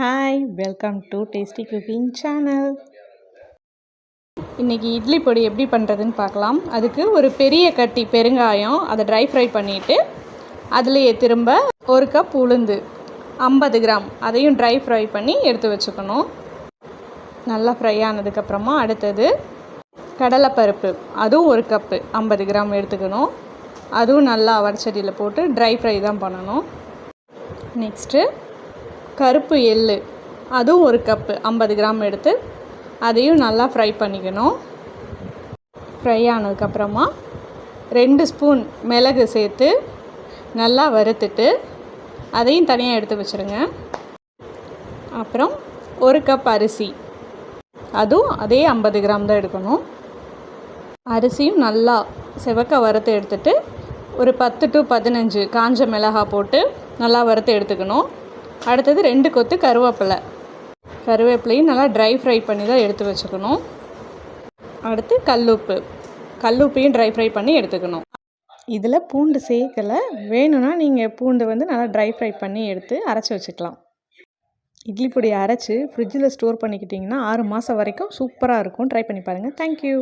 Hi welcome to tasty cooking channel இன்றைக்கி இட்லி பொடி எப்படி பண்ணுறதுன்னு பார்க்கலாம். அதுக்கு ஒரு பெரிய கட்டி பெருங்காயம் அதை ட்ரை ஃப்ரை பண்ணிவிட்டு அதுலேயே திரும்ப ஒரு கப் உளுந்து ஐம்பது கிராம் அதையும் ட்ரை ஃப்ரை பண்ணி எடுத்து வச்சுக்கணும். நல்லா ஃப்ரை ஆனதுக்கப்புறமா அடுத்தது கடலைப்பருப்பு அதுவும் ஒரு கப்பு ஐம்பது கிராம் எடுத்துக்கணும். அதுவும் நல்லா வடச்சட்டியில் போட்டு ட்ரை ஃப்ரை தான் பண்ணணும். நெக்ஸ்ட்டு கருப்பு எள் அதுவும் ஒரு கப்பு. ஐம்பது கிராம் எடுத்து அதையும் நல்லா ஃப்ரை பண்ணிக்கணும். ஃப்ரை ஆனதுக்கப்புறமா ரெண்டு ஸ்பூன் மிளகு சேர்த்து நல்லா வறுத்துட்டு அதையும் தனியாக எடுத்து வச்சுருங்க. அப்புறம் ஒரு கப் அரிசி. அதுவும் அதே ஐம்பது கிராம் தான் எடுக்கணும். அரிசியும் நல்லா செவக்க வறுத்து எடுத்துட்டு ஒரு பத்து டு பதினஞ்சு காஞ்ச மிளகா போட்டு நல்லா வறுத்து எடுத்துக்கணும். அடுத்தது ரெண்டு கொத்து கருவேப்பிலை. கருவேப்பிலையும் நல்லா ட்ரை ஃப்ரை பண்ணி தான் எடுத்து வச்சுக்கணும். அடுத்து கல்லுப்பு. கல்லுப்பையும் ட்ரை ஃப்ரை பண்ணி எடுத்துக்கணும். இதில் பூண்டு சேர்க்கலை. வேணும்னா நீங்கள் பூண்டு வந்து நல்லா ட்ரை ஃப்ரை பண்ணி எடுத்து அரைச்சி வச்சுக்கலாம். இட்லி பொடி அரைச்சி ஃப்ரிட்ஜில் ஸ்டோர் பண்ணிக்கிட்டிங்கன்னா ஆறு மாதம் வரைக்கும் சூப்பராக இருக்கும். ட்ரை பண்ணி பாருங்கள் தேங்க்யூ